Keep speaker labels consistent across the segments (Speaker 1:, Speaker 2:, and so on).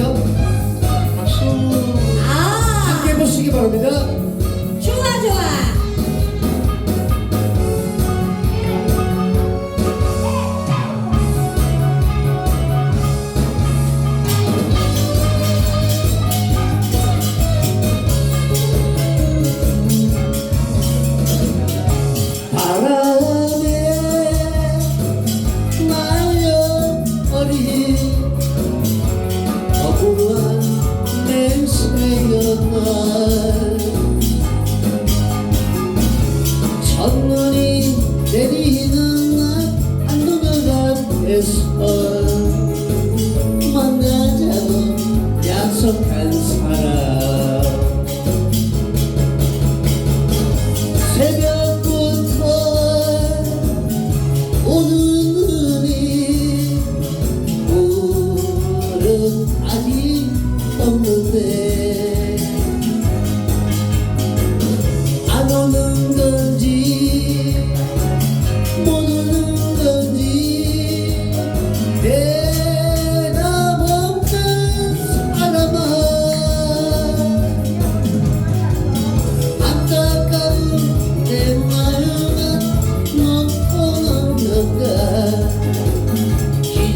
Speaker 1: 박수. 박수.
Speaker 2: 아
Speaker 1: 함께 보시기 바랍니다. 서 만나자고 약속한 사람. 새벽부터 오는 눈이 오늘 아직 없는데.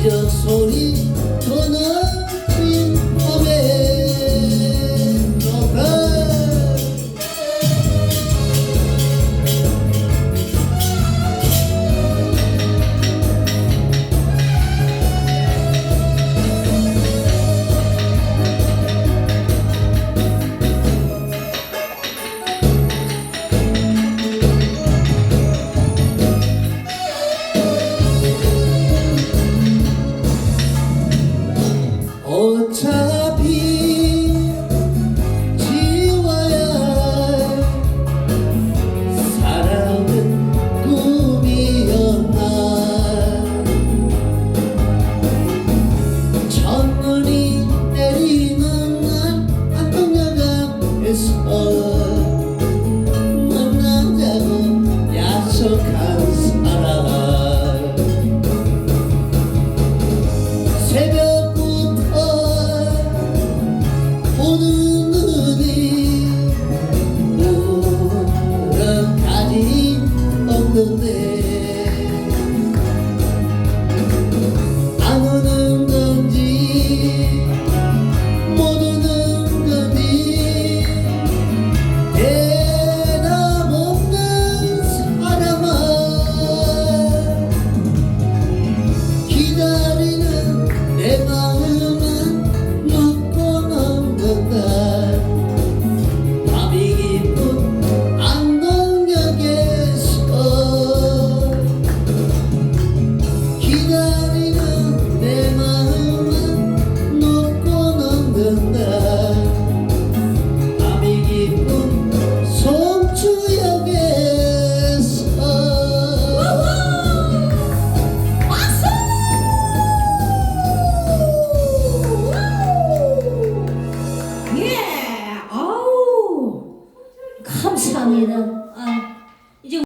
Speaker 1: Deus sorrir Hey.